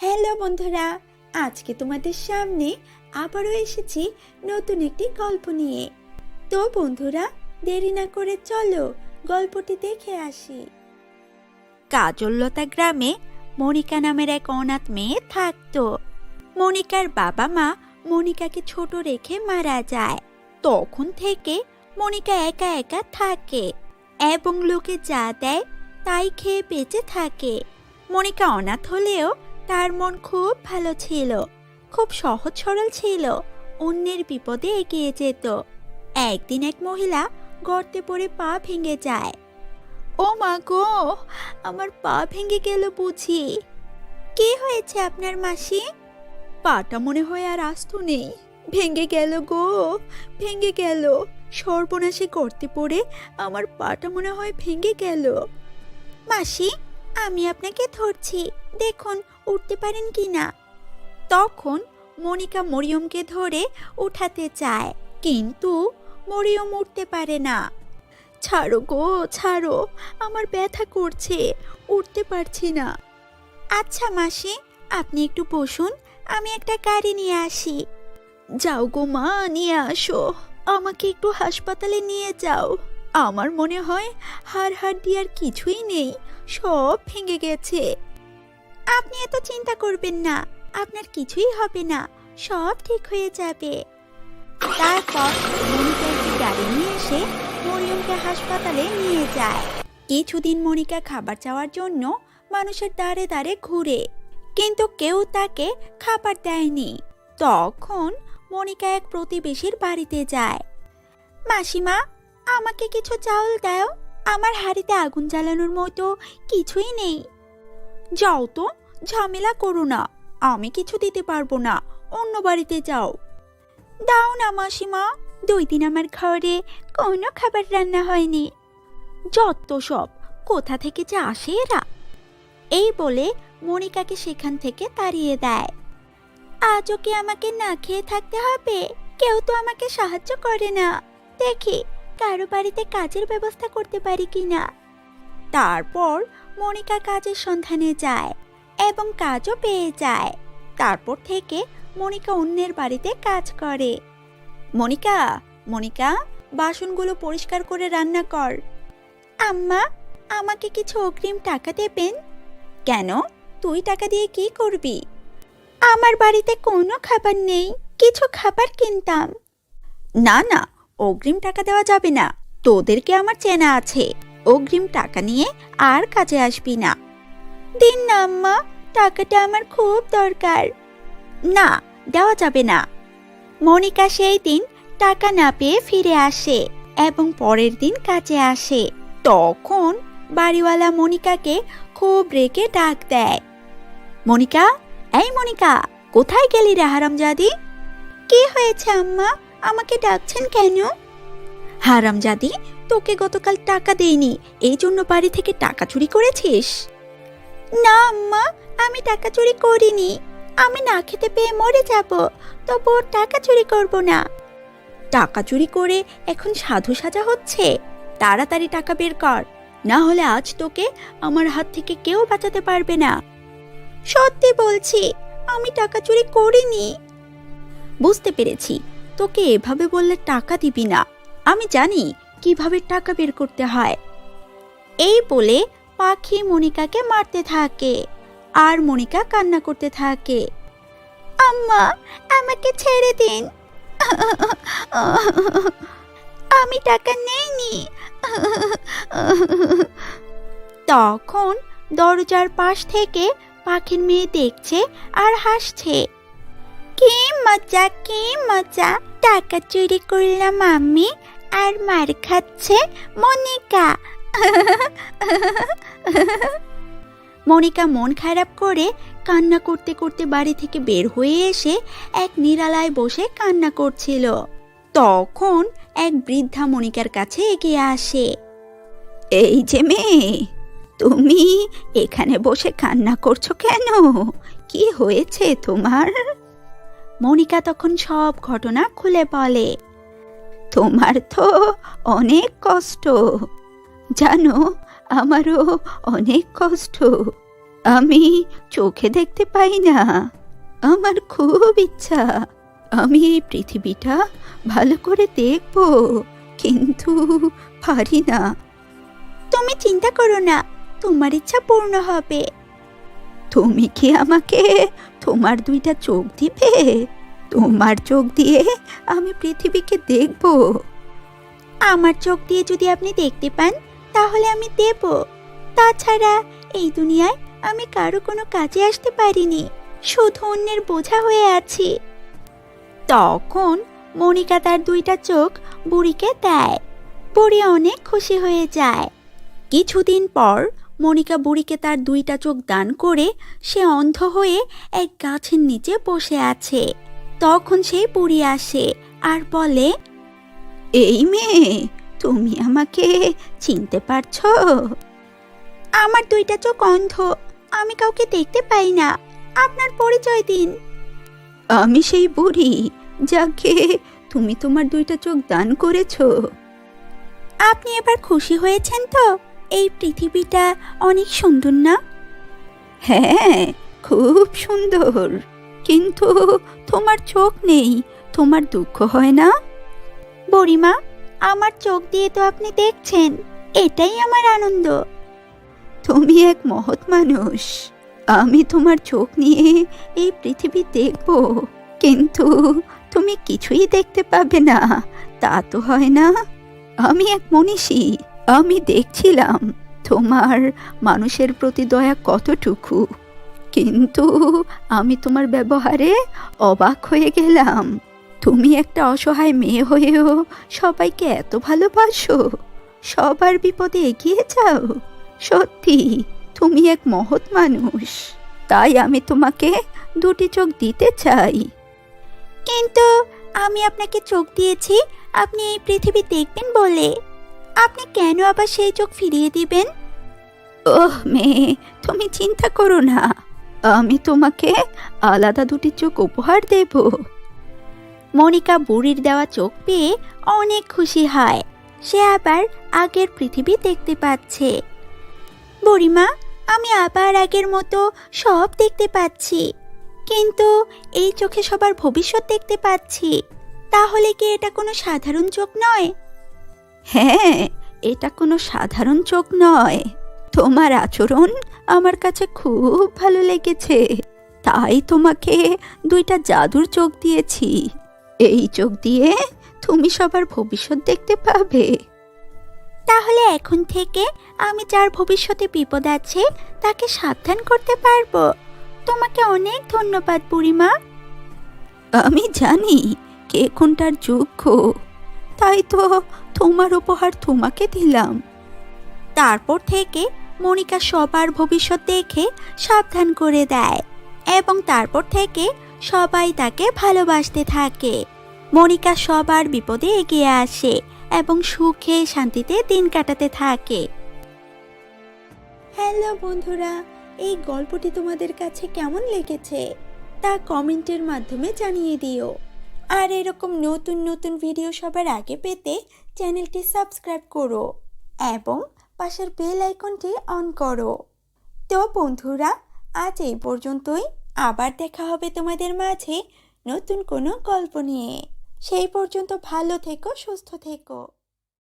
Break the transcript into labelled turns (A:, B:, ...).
A: Hello বন্ধুরা, আজকে তোমাদের সামনে আবারও এসেছি নতুন একটি গল্প নিয়ে। তো বন্ধুরা, দেরি না করে চলো গল্পটি দেখে আসি। কাজললতা গ্রামে মনিকা নামের এক অনাথ মেয়ে থাকতো। মনিকার বাবা মা মনিকাকে ছোট রেখে মারা যায়। তখন থেকে মনিকা একা একা থাকে এবং লোকে যা দেয় তাই খেয়ে বেঁচে থাকে। মনিকা অনাথ হলেও তার মন খুব ভালো ছিল, খুব সহজ সরল ছিল, অন্যের বিপদে এগিয়ে যেত। একদিন এক মহিলা গর্তে পড়ে পা ভেঙে যায়। ও মা গো, আমার পা ভেঙে গেল বুঝি। কি হয়েছে আপনার মাসি? পাটা মনে হয় আর আস্ত নেই। ভেঙে গেল গো, ভেঙে গেল। সর্বনাশে গর্তে পড়ে আমার পাটা মনে হয় ভেঙে গেল। মাসি, আমি আপনাকে ধরছি। দেখুন উঠতে পারেন কি না? তখন মনিকা মরিয়মকে ধরে উঠাতে চায়, কিন্তু মরিয়ম উঠতে পারে না। ছাড়ো গো, ছাড়ো, আমার ব্যথা করছে উঠতে পারছি না। আচ্ছা মাসি, আপনি একটু বসুন, আমি একটা গাড়ি নিয়ে আসি। যাও গো মা, নিয়ে আসো, আমাকে একটু হাসপাতালে নিয়ে যাও। আমার মনে হয় হাড় হাড্ডি আর কিছুই নেই, সব ভেঙে গেছে। আপনি এত চিন্তা করবেন না, আপনার কিছুই হবে না, সব ঠিক হয়ে যাবে। তারপর মনিকা একটি গাড়ি নিয়ে এসে মরিয়মকে হাসপাতালে নিয়ে যায়। কিছুদিন মনিকা খাবার চাওয়ার জন্য মানুষের দাঁড়ে দাঁড়ে ঘুরে, কিন্তু কেউ তাকে খাবার দেয়নি। তখন মনিকা এক প্রতিবেশীর বাড়িতে যায়। মাসিমা, আমাকে কিছু চাউল দাও, আমার হাড়িতে আগুন জ্বালানোর মতো কিছুই নেই যাও তো, ঝামেলা করো না। আমি কিছু দিতে পারব না, অন্য বাড়িতে যাও। দাও না মাসিমা, দুই দিন আমার ঘরে কোনো খাবার রান্না হয়নি। যত সব, কোথা থেকে যে আসে এরা? এই বলে মনিকাকে সেখান থেকে তাড়িয়ে দেয়। আজও কি আমাকে না খেয়ে থাকতে হবে? কেউ তো আমাকে সাহায্য করে না। দেখি, কারও বাড়িতে কাজের ব্যবস্থা করতে পারি কি না তারপর মনিকা কাজের সন্ধানে যায় এবং কাজও পেয়ে যায়। তারপর থেকে মনিকা অন্যের বাড়িতে কাজ করে। মনিকা মনিকা, বাসনগুলো পরিষ্কার করে রান্না কর। আম্মা, আমাকে কিছু অগ্রিম টাকা দেবেন? কেন? তুই টাকা দিয়ে কি করবি? আমার বাড়িতে কোনো খাবার নেই, কিছু খাবার কিনতাম। না না, অগ্রিম টাকা দেওয়া যাবে না, তোদেরকে আমার চেনা আছে। অগ্রিম টাকা নিয়ে আর কাজে আসবি না। দিন না, আম্মা। টাকাটা আমার খুব দরকার। না, দেওয়া যাবে না। মনিকা সেই দিন টাকা না পেয়ে ফিরে আসে এবং পরের দিন কাজে আসে। তখন বাড়িওয়ালা মনিকাকে খুব রেগে ডাক দেয়। মনিকা, এই মনিকা, কোথায় গেলি রে হারামজাদি? কি হয়েছে, আম্মা? আমাকে ডাকছেন কেন? হারামজাদি তোকে গতকাল টাকা দেইনি। এই জন্য বাড়ি থেকে টাকা চুরি করেছিস? না, আম্মা, আমি টাকা চুরি করিনি। আমি না খেতে পেয়ে মরে যাব, তবু টাকা চুরি করব না। টাকা চুরি করে এখন সাধু সাজা হচ্ছে। তাড়াতাড়ি টাকা বের কর। না হলে আজ তোকে আমার হাত থেকে কেউ বাঁচাতে পারবে না। সত্যি বলছি, আমি টাকা চুরি করিনি। বুঝতে পেরেছি। তোকে এভাবে বললে টাকা দিবি না। আমি জানি কীভাবে টাকা বের করতে হয়। এই বলে পাখি মনিকাকে মারতে থাকে আর মনিকা কান্না করতে থাকে। আম্মা, আমাকে ছেড়ে দিন। আমি টাকা নেইনি। তখন দরজার পাশ থেকে পাখির মেয়ে দেখছে আর হাসছে। কি মজা কি মজা, টাকা চুরি করলাম আমি। আর মার খাচ্ছে মনিকা। মনিকা মন খারাপ করে কান্না করতে করতে বাড়ি থেকে বের হয়ে এসে এক নিরালায় বসে কান্না করছিল। তখন এক বৃদ্ধা মনিকার কাছে এগিয়ে আসে। এই যে মেয়ে, তুমি এখানে বসে কান্না করছ কেন? কি হয়েছে তোমার? মনিকা তখন সব ঘটনা খুলে বলে। তোমার তো অনেক কষ্ট। জানো আমারও অনেক কষ্ট।
B: আমি চোখে দেখতে পাই না। আমার খুব ইচ্ছা। আমি এই পৃথিবীটা ভালো করে দেখব কিন্তু পারি না।
A: তুমি চিন্তা করো না তোমার ইচ্ছা পূর্ণ হবে।
B: তুমি কি আমাকে তোমার দুইটা চোখ দিবে? তোমার চোখ দিয়ে আমি পৃথিবীকে দেখব।
A: আমার চোখ দিয়ে যদি আপনি দেখতে পান, তাহলে আমি দেব। তাছাড়া এই দুনিয়ায় আমি কারও কোনো কাজে আসতে পারিনি, শুধু অন্যের বোঝা হয়ে আছি। তখন মনিকা তার দুইটা চোখ বুড়িকে দেয়। বুড়ি অনেক খুশি হয়ে যায়। কিছুদিন পর মনিকা বুড়িকে তার দুইটা চোখ দান করে সে অন্ধ হয়ে এক গাছের নিচে বসে আছে। তখন সেই বুড়ি আসে আর বলে
B: এই মেয়ে তুমি আমাকে চিনতে পারছ?
A: আমার দুইটা চোখ অন্ধ আমি কাউকে দেখতে পাই না। আপনার পরিচয় দিন।
B: আমি সেই বুড়ি যাকে তুমি তোমার দুইটা চোখ দান করেছ।
A: আপনি এবার খুশি হয়েছেন তো? এই পৃথিবীটা অনেক সুন্দর না?
B: হ্যাঁ খুব সুন্দর। কিন্তু তোমার চোখ নেই তোমার দুঃখ হয় না?
A: বড়িমা আমার চোখ দিয়ে তো আপনি দেখছেন এটাই আমার আনন্দ।
B: তুমি এক মহৎ মানুষ আমি তোমার চোখ নিয়ে এই পৃথিবী দেখব কিন্তু তুমি কিছুই দেখতে পাবে না তা তো হয় না। আমি এক মনীষী আমি দেখছিলাম তোমার মানুষের প্রতি দয়া কতটুকু? কিন্তু আমি তোমার ব্যবহারে অবাক হয়ে গেলাম। তুমি একটা অসহায় মেয়ে হয়েও সবাইকে এত ভালোবাসো। সবার বিপদে এগিয়ে যাও। সত্যি তুমি এক মহৎ মানুষ। তাই আমি তোমাকে দুটি চোখ দিতে চাই।
A: কিন্তু আমি আপনাকে চোখ দিয়েছি আপনি এই পৃথিবী দেখবেন বলে। আপনি কেন আবার সেই চোখ ফিরিয়ে দিবেন?
B: ওহ মেয়ে তুমি চিন্তা করো না। আমি তোমাকে আলাদা দুটি চোখ উপহার দেব।
A: মনিকা বুড়ির দেওয়া চোখ পেয়ে অনেক খুশি হয়। সে আবার আগের পৃথিবী দেখতে পাচ্ছে। বুড়িমা, আমি আবার আগের মতো সব দেখতে পাচ্ছি। কিন্তু এই চোখে সবার ভবিষ্যৎ দেখতে পাচ্ছি। তাহলে কি এটা কোনো সাধারণ চোখ নয়?
B: হ্যাঁ এটা কোনো সাধারণ চোখ নয়। তোমার আচরণ আমার কাছে খুব ভালো লেগেছে। তাই তোমাকে দুইটা জাদুর চোখ দিয়েছি। এই চোখ দিয়ে তুমি সবার ভবিষ্যৎ দেখতে পাবে।
A: তাহলে এখন থেকে আমি যার ভবিষ্যতে বিপদ আছে তাকে সাবধান করতে পারব। তোমাকে অনেক ধন্যবাদ বুড়িমা।
B: আমি জানি কে কোনটার যোগ্য। তাই তো তোমার উপহার তোমাকে দিলাম।
A: তারপর থেকে মনিকা সবার ভবিষ্যৎ দেখে সাবধান করে দেয় এবং তারপর থেকে সবাই তাকে ভালোবাসতে থাকে। মনিকা সবার বিপদে এগিয়ে আসে এবং সুখে শান্তিতে দিন কাটাতে থাকে। হ্যালো বন্ধুরা, এই গল্পটি তোমাদের কাছে কেমন লেগেছে? তা কমেন্টের মাধ্যমে জানিয়ে দিও। আর এরকম নতুন নতুন ভিডিও সবার আগে পেতে চ্যানেলটি সাবস্ক্রাইব করো। এবং পাশের বেল আইকনটি অন করো। তো বন্ধুরা, আজ এই পর্যন্তই। আবার দেখা হবে তোমাদের মাঝে নতুন কোনো গল্প নিয়ে। সেই পর্যন্ত ভালো থেকো, সুস্থ থেকো।